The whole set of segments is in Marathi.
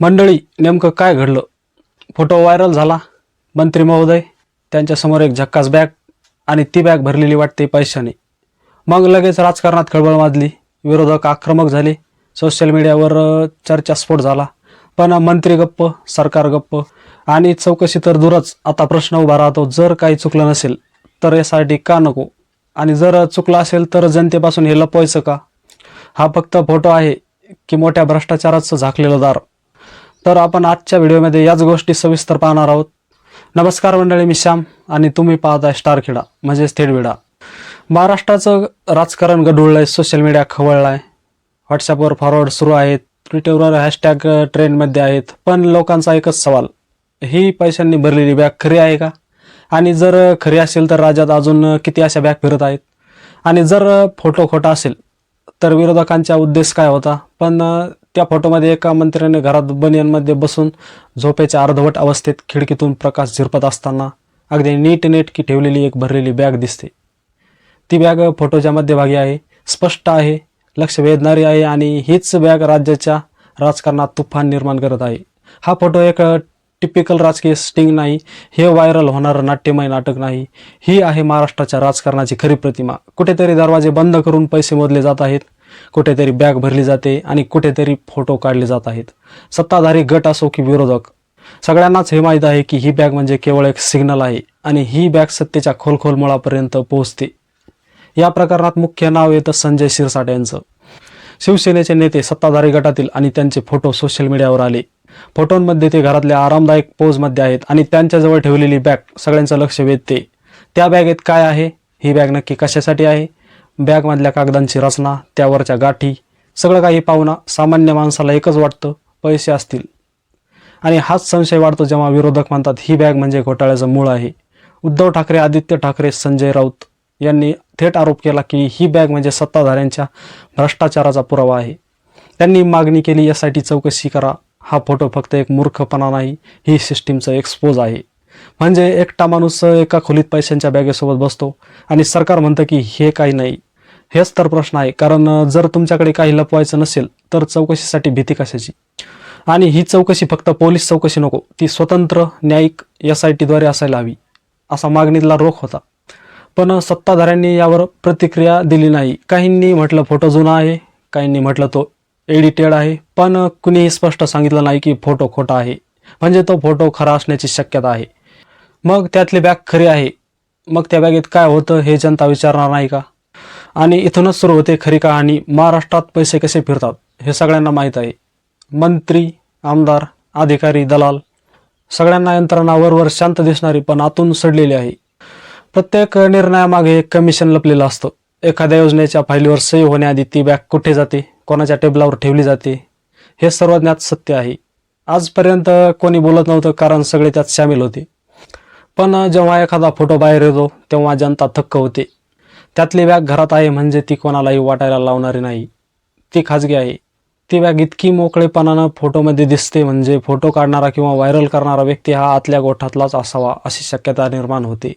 मंडळी नेमकं काय घडलं? फोटो व्हायरल झाला. मंत्री महोदय त्यांच्यासमोर एक झक्कास बॅग आणि ती बॅग भरलेली वाटते पैशाने. मग लगेच राजकारणात खळबळ माजली. विरोधक आक्रमक झाले. सोशल मीडियावर चर्चा चर्चास्फोट झाला. पण मंत्री गप्प सरकार गप्प. आणि चौकशी तर दूरच. आता प्रश्न उभा राहतो जर काही चुकलं नसेल तर यासाठी का नको? आणि जर चुकलं असेल तर जनतेपासून हे लपवायचं का? हा फक्त फोटो आहे की मोठ्या भ्रष्टाचाराचं झाकलेलं दार. तर आपण आजच्या व्हिडिओमध्ये याच गोष्टी सविस्तर पाहणार आहोत. नमस्कार मंडळी मी श्याम आणि तुम्ही पाहताय स्टार खेडा म्हणजेच थेट विडा. महाराष्ट्राचं राजकारण गढूळलं आहे सोशल मीडिया खवळला आहे व्हॉट्सॲपवर फॉरवर्ड सुरू आहेत ट्विटरवर हॅशटॅग ट्रेंडमध्ये आहेत. पण लोकांचा एकच सवाल ही पैशांनी भरलेली बॅग खरी आहे का? आणि जर खरी असेल तर राज्यात अजून किती अशा बॅग फिरत आहेत? आणि जर फोटो खोटा असेल तर विरोधकांचा उद्देश काय होता? पण त्या फोटोमध्ये एका मंत्र्याने घरात बनियनमध्ये बसून झोपेच्या अर्धवट अवस्थेत खिडकीतून प्रकाश झिरपत असताना अगदी नीट नेटकी ठेवलेली एक भरलेली बॅग दिसते. ती बॅग फोटोच्या मध्यभागी आहे स्पष्ट आहे लक्ष वेधणारी आहे आणि हीच बॅग राज्याच्या राजकारणात तुफान निर्माण करत आहे. हा फोटो एक टिपिकल राजकीय स्टिंग नाही हे व्हायरल होणारं नाट्यमय नाटक नाही. ही आहे महाराष्ट्राच्या राजकारणाची खरी प्रतिमा. कुठेतरी दरवाजे बंद करून पैसे मोजले जात आहेत. कुठेतरी बॅग भरली जाते आणि कुठेतरी फोटो काढले जात आहेत. सत्ताधारी गट असो की विरोधक सगळ्यांनाच हे माहीत आहे की ही बॅग म्हणजे केवळ एक सिग्नल आहे आणि ही बॅग सत्तेच्या खोलखोल मुळापर्यंत पोहोचते. या प्रकरणात मुख्य नाव येतं संजय शिरसाट यांचं. शिवसेनेचे नेते सत्ताधारी गटातील आणि त्यांचे फोटो सोशल मीडियावर आले. फोटोंमध्ये ते घरातल्या आरामदायक पोजमध्ये आहेत आणि त्यांच्याजवळ ठेवलेली बॅग सगळ्यांचं लक्ष वेधते. त्या बॅगेत काय आहे? ही बॅग नक्की कशासाठी आहे? बॅगमधल्या कागदांची रचना त्यावरच्या गाठी सगळं काही पाहुणा सामान्य माणसाला एकच वाटतं पैसे असतील. आणि हाच संशय वाढतो जेव्हा विरोधक म्हणतात ही बॅग म्हणजे घोटाळ्याचं मूळ आहे. उद्धव ठाकरे आदित्य ठाकरे संजय राऊत यांनी थेट आरोप केला की ही बॅग म्हणजे सत्ताधाऱ्यांच्या भ्रष्टाचाराचा पुरावा आहे. त्यांनी मागणी केली यासाठी चौकशी करा. हा फोटो फक्त एक मूर्खपणा नाही ही सिस्टीमचं एक्सपोज आहे. म्हणजे एकटा माणूस एका खोलीत पैशांच्या बॅगेसोबत बसतो आणि सरकार म्हणतं की हे काही नाही. हेच तर प्रश्न आहे. कारण जर तुमच्याकडे काही लपवायचं नसेल तर चौकशीसाठी भीती कशाची? आणि ही चौकशी फक्त पोलीस चौकशी नको ती स्वतंत्र न्यायिक एस आय टीद्वारे असायला हवी असा मागणीतला रोख होता. पण सत्ताधाऱ्यांनी यावर प्रतिक्रिया दिली नाही. काहींनी म्हटलं फोटो जुना आहे काहींनी म्हटलं तो एडिटेड आहे पण कुणीही स्पष्ट सांगितलं नाही की फोटो खोटा आहे. म्हणजे तो फोटो खरा असण्याची शक्यता आहे. मग त्यातली बॅग खरी आहे. मग त्या बॅगेत काय होतं हे जनता विचारणार नाही का? आणि इथूनच सुरू होते खरी कहाणी महाराष्ट्रात पैसे कसे फिरतात हे सगळ्यांना माहीत आहे. मंत्री आमदार अधिकारी दलाल सगळ्यांना यंत्रणा वरवर शांत दिसणारी पण आतून सडलेली आहे. प्रत्येक निर्णयामागे एक कमिशन लपलेलं असतं. एखाद्या योजनेच्या फाईलीवर सही होण्याआधी ती बॅग कुठे जाते कोणाच्या टेबलावर ठेवली जाते हे सर्व ज्ञात सत्य आहे. आजपर्यंत कोणी बोलत नव्हतं कारण सगळे त्यात सामील होते. पण जेव्हा एखादा फोटो बाहेर येतो तेव्हा जनता थक्क होते. त्यातली बॅग घरात आहे म्हणजे ती कोणालाही वाटायला लावणारी नाही. ती खाजगी आहे. ती बॅग इतकी मोकळेपणानं फोटोमध्ये दिसते म्हणजे फोटो काढणारा किंवा व्हायरल करणारा व्यक्ती हा आतल्या गोठातलाच असावा अशी शक्यता निर्माण होते.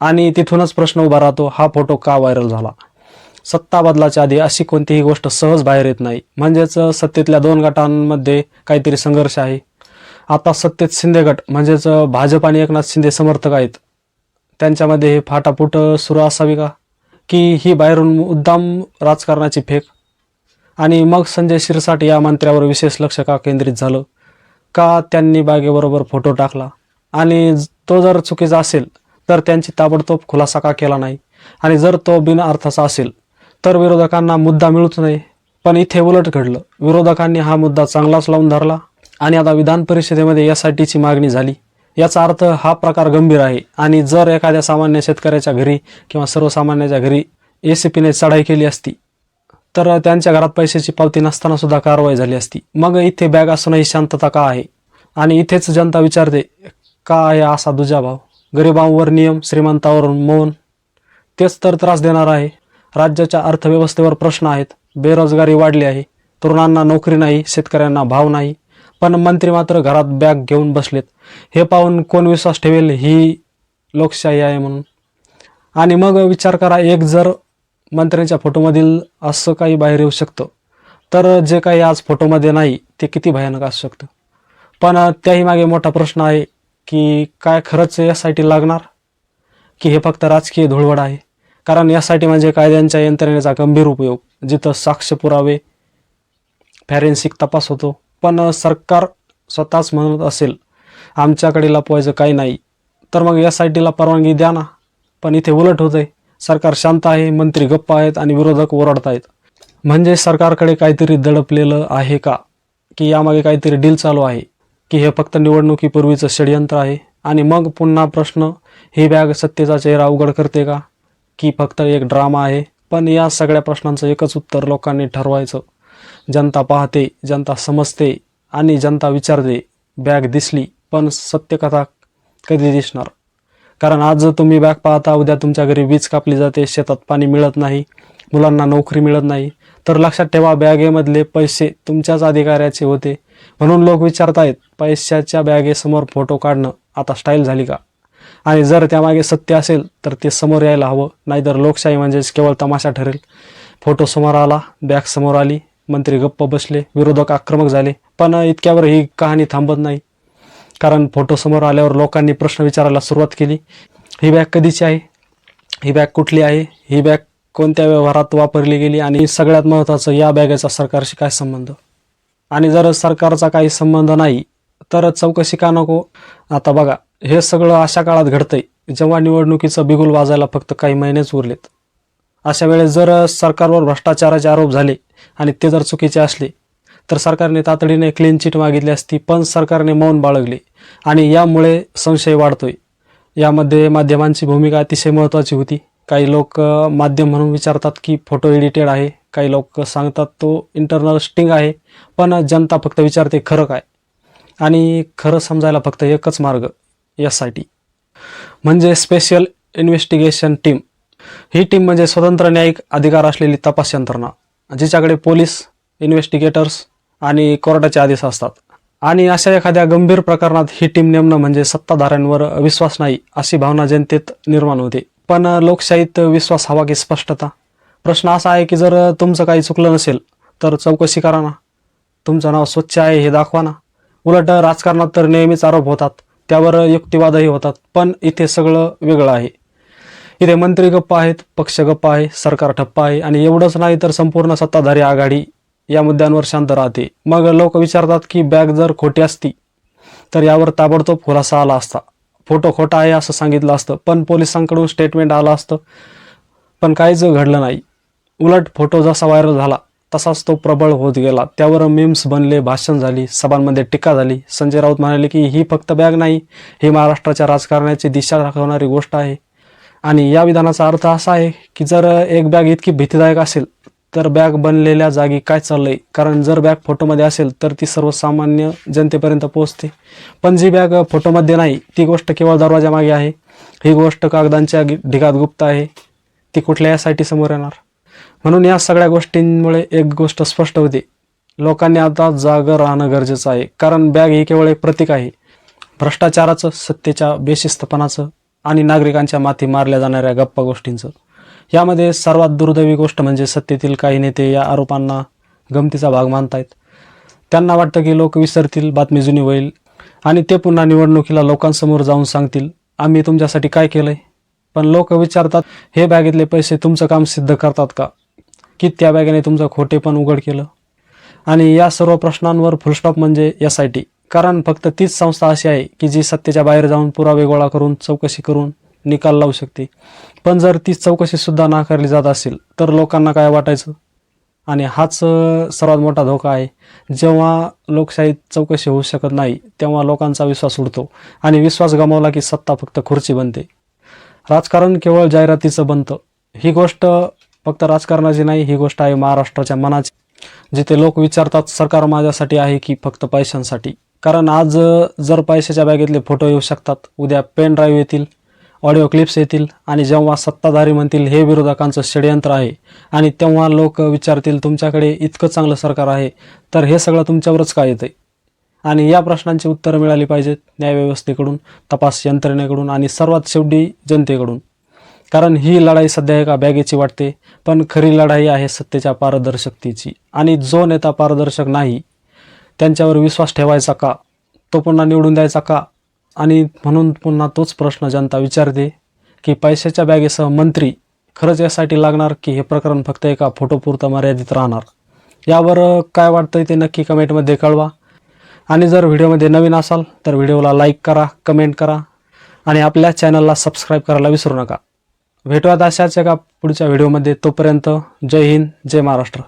आणि तिथूनच प्रश्न उभा राहतो हा फोटो का व्हायरल झाला? सत्ता बदलाच्या आधी अशी कोणतीही गोष्ट सहज बाहेर येत नाही. म्हणजेच सत्तेतल्या दोन गटांमध्ये काहीतरी संघर्ष आहे. आता सत्तेत शिंदे गट म्हणजेच भाजप आणि एकनाथ शिंदे समर्थक आहेत. त्यांच्यामध्ये हे फाटाफूट सुरू असावी का? की ही बाहेरून मुद्दाम राजकारणाची फेक. आणि मग संजय शिरसाट या मंत्र्यावर विशेष लक्ष का केंद्रित झालं? का त्यांनी बागेबरोबर फोटो टाकला? आणि तो जर चुकीचा असेल तर त्यांची ताबडतोब खुलासा का केला नाही? आणि जर तो बिनअर्थाचा असेल तर विरोधकांना मुद्दा मिळूच नाही. पण इथे उलट घडलं. विरोधकांनी हा मुद्दा चांगलाच लावून धरला. आणि आता विधान परिषदेमध्ये यासाठीची मागणी झाली. याचा अर्थ हा प्रकार गंभीर आहे. आणि जर एखाद्या सामान्य शेतकऱ्याच्या घरी किंवा सर्वसामान्याच्या घरी ए सी पीने चढाई केली असती तर त्यांच्या घरात पैशाची पावती नसताना सुद्धा कारवाई झाली असती. मग इथे बॅग असूनही शांतता का आहे? आणि इथेच जनता विचारते का आहे असा दुजाभाव गरिबांवर नियम श्रीमंतावर मौन? तेच तर त्रास देणार आहे. राज्याच्या अर्थव्यवस्थेवर प्रश्न आहेत. बेरोजगारी वाढली आहे. तरुणांना नोकरी नाही शेतकऱ्यांना भाव नाही. पण मंत्री मात्र घरात बॅग घेऊन बसलेत. हे पाहून कोण विश्वास ठेवेल ही लोकशाही आहे म्हणून. आणि मग विचार करा एक जर मंत्र्यांच्या फोटोमधील असं काही बाहेर येऊ शकतं तर जे काही आज फोटोमध्ये नाही ते किती भयानक असू शकतं. पण त्याही मागे मोठा प्रश्न आहे की काय खरंच एस आय टी लागणार? की हे फक्त राजकीय धुळवड आहे? कारण यासाठी म्हणजे कायद्यांच्या यंत्रणेचा गंभीर उपयोग जिथं साक्ष पुरावे फॅरेन्सिक तपास होतो पण सरकार स्वतःच म्हणत असेल आमच्याकडे लपवायचं काही नाही. तर मग एस आय टीला परवानगी द्या ना. पण इथे उलट होतंय सरकार शांत आहे मंत्री गप्प आहेत आणि विरोधक ओरडत आहेत म्हणजे सरकारकडे काहीतरी दडपलेलं आहे का? की यामागे काहीतरी डील चालू आहे? की हे फक्त निवडणुकीपूर्वीचं षडयंत्र आहे? आणि मग पुन्हा प्रश्न ही बॅग सत्तेचा चेहरा उघड करते का? की फक्त एक ड्रामा आहे? पण या सगळ्या प्रश्नांचं एकच उत्तर लोकांनी ठरवायचं. जनता पाहते जनता समजते आणि जनता विचारते बॅग दिसली पण सत्यकथा कधी दिसणार? कारण आज जर तुम्ही बॅग पाहता उद्या तुमच्या घरी वीज कापली जाते शेतात पाणी मिळत नाही मुलांना नोकरी मिळत नाही तर लक्षात ठेवा बॅगेमधले पैसे तुमच्याच अधिकाऱ्याचे होते. म्हणून लोक विचारतायत पैशाच्या बॅगेसमोर फोटो काढणं आता स्टाईल झाली का? आणि जर त्यामागे सत्य असेल तर ते समोर यायला हवं. नाहीतर लोकशाही म्हणजेच केवळ तमाशा ठरेल. फोटो समोर आला बॅग समोर आली मंत्री गप्प बसले विरोधक आक्रमक झाले. पण इतक्यावर ही कहाणी थांबत नाही. कारण फोटो समोर आल्यावर लोकांनी प्रश्न विचारायला सुरुवात केली. ही बॅग कधीची आहे? ही बॅग कुठली आहे? ही बॅग कोणत्या व्यवहारात वापरली गेली? आणि सगळ्यात महत्त्वाचं या बॅगेचा सरकारशी काय संबंध? आणि जर सरकारचा काही संबंध नाही तर चौकशी का नको? आता बघा हे सगळं अशा काळात घडतंय जेव्हा निवडणुकीचं बिगुल वाजायला फक्त काही महिनेच उरलेत. अशा वेळेस जर सरकारवर भ्रष्टाचाराचे आरोप झाले आणि ते जर चुकीचे असले तर सरकारने तातडीने क्लीन चिट मागितली असती पण सरकारने मौन बाळगले. आणि यामुळे संशय वाढतोय. यामध्ये माध्यमांची भूमिका अतिशय महत्त्वाची होती. काही लोक माध्यम म्हणून विचारतात की फोटो एडिटेड आहे. काही लोक सांगतात तो इंटरनल स्टिंग आहे पण जनता फक्त विचारते खरं काय? आणि खरं समजायला फक्त एकच मार्ग एस आय टी म्हणजे स्पेशल इन्व्हेस्टिगेशन टीम ही टीम म्हणजे स्वतंत्र न्यायिक अधिकार असलेली तपास यंत्रणा. जिच्याकडे पोलीस इन्व्हेस्टिगेटर्स आणि कोर्टाचे आदेश असतात. आणि अशा एखाद्या गंभीर प्रकरणात ही टीम नेमणं म्हणजे सत्ताधाऱ्यांवर विश्वास नाही अशी भावना जनतेत निर्माण होते. पण लोकशाहीत विश्वास हवा की स्पष्टता? प्रश्न असा आहे की जर तुमचं काही चुकलं नसेल तर चौकशी करा ना. तुमचं नाव स्वच्छ आहे हे दाखवा ना. उलट राजकारणात तर नेहमीच आरोप होतात त्यावर युक्तिवादही होतात पण इथे सगळं वेगळं आहे. इथे मंत्री गप्प आहेत पक्ष गप्प आहे सरकार ठप्प आहे आणि एवढंच नाही तर संपूर्ण सत्ताधारी आघाडी या मुद्द्यांवर शांत राहते. मग लोक विचारतात की बॅग जर खोटी असती तर यावर ताबडतोब खुलासा आला असता. फोटो खोटा आहे असं सांगितलं असतं पण पोलिसांकडून स्टेटमेंट आलं असतं. पण काहीच घडलं नाही. उलट फोटो जसा व्हायरल झाला तसाच तो प्रबळ होत गेला. त्यावर मीम्स बनले भाषण झाली सभांमध्ये टीका झाली. संजय राऊत म्हणाले की ही फक्त बॅग नाही ही महाराष्ट्राच्या राजकारणाची दिशा दाखवणारी गोष्ट आहे. आणि या विधानाचा अर्थ असा आहे की जर एक बॅग इतकी भीतीदायक असेल तर बॅग बनलेल्या जागी काय चाललंय? कारण जर बॅग फोटोमध्ये असेल तर ती सर्वसामान्य जनतेपर्यंत पोहोचते. पण जी बॅग फोटोमध्ये नाही ती गोष्ट केवळ दरवाजामागे आहे. ही गोष्ट कागदांच्या ढिगात गुप्त आहे. ती कुठल्या यासाठी समोर येणार? म्हणून या सगळ्या गोष्टींमुळे एक गोष्ट स्पष्ट होते. लोकांनी आता जागं राहणं गरजेचं आहे. कारण बॅग ही केवळ एक प्रतीक आहे. भ्रष्टाचाराचं सत्तेच्या बेशिस्तपणाचं आणि नागरिकांच्या माथी मारल्या जाणाऱ्या गप्पा गोष्टींचं. यामध्ये सर्वात दुर्दैवी गोष्ट म्हणजे सत्तेतील काही नेते या आरोपांना गमतीचा भाग मानतायत. त्यांना वाटतं की लोक विसरतील बातमी जुनी होईल आणि ते पुन्हा निवडणुकीला लोकांसमोर जाऊन सांगतील आम्ही तुमच्यासाठी काय केलंय? पण लोक विचारतात हे बॅगेतले पैसे तुमचं काम सिद्ध करतात का? की त्या बॅगेने तुमचं खोटेपण उघड केलं? आणि या सर्व प्रश्नांवर फुलस्टॉप म्हणजे एस आय टी कारण फक्त तीच संस्था अशी आहे की जी सत्तेच्या बाहेर जाऊन पुरावे गोळा करून चौकशी करून निकाल लावू शकते. पण जर ती चौकशी सुद्धा नाकारली जात असेल तर लोकांना काय वाटायचं? आणि हाच सर्वात मोठा धोका आहे. जेव्हा लोकशाहीत चौकशी होऊ शकत नाही तेव्हा लोकांचा विश्वास उडतो आणि विश्वास गमावला की सत्ता फक्त खुर्ची बनते. राजकारण केवळ जाहिरातीचं बनतं. ही गोष्ट फक्त राजकारणाची नाही ही गोष्ट आहे महाराष्ट्राच्या मनाची. जिथे लोक विचारतात सरकार माझ्यासाठी आहे की फक्त पैशांसाठी? कारण आज जर पैशाच्या बॅगेतले फोटो येऊ शकतात उद्या पेन ड्राईव्ह येतील ऑडिओ क्लिप्स येतील आणि जेव्हा सत्ताधारी म्हणतील हे विरोधकांचं षडयंत्र आहे आणि तेव्हा लोक विचारतील तुमच्याकडे इतकं चांगलं सरकार आहे तर हे सगळं तुमच्यावरच काय येतं आणि या प्रश्नांची उत्तरं मिळाली पाहिजेत न्यायव्यवस्थेकडून तपास यंत्रणेकडून आणि सर्वात शेवटी जनतेकडून. कारण ही लढाई सध्या एका बॅगेची वाटते पण खरी लढाई आहे सत्तेच्या पारदर्शकतेची. आणि जो नेता पारदर्शक नाही त्यांच्यावर विश्वास ठेवायचा का? तो पुन्हा निवडून द्यायचा का? आणि म्हणून पुन्हा तोच प्रश्न जनता विचारते की पैशाच्या बॅगेसह मंत्री खरंच यासाठी लागणार की हे प्रकरण फक्त एका फोटोपुरतं मर्यादित राहणार? यावर काय वाटतंय ते नक्की कमेंटमध्ये कळवा. आणि जर व्हिडिओमध्ये नवीन असाल तर व्हिडिओला लाईक करा कमेंट करा आणि आपल्या चॅनलला सबस्क्राईब करायला विसरू नका. भेटूयात अशाच एका पुढच्या व्हिडिओमध्ये. तोपर्यंत जय हिंद जय महाराष्ट्र.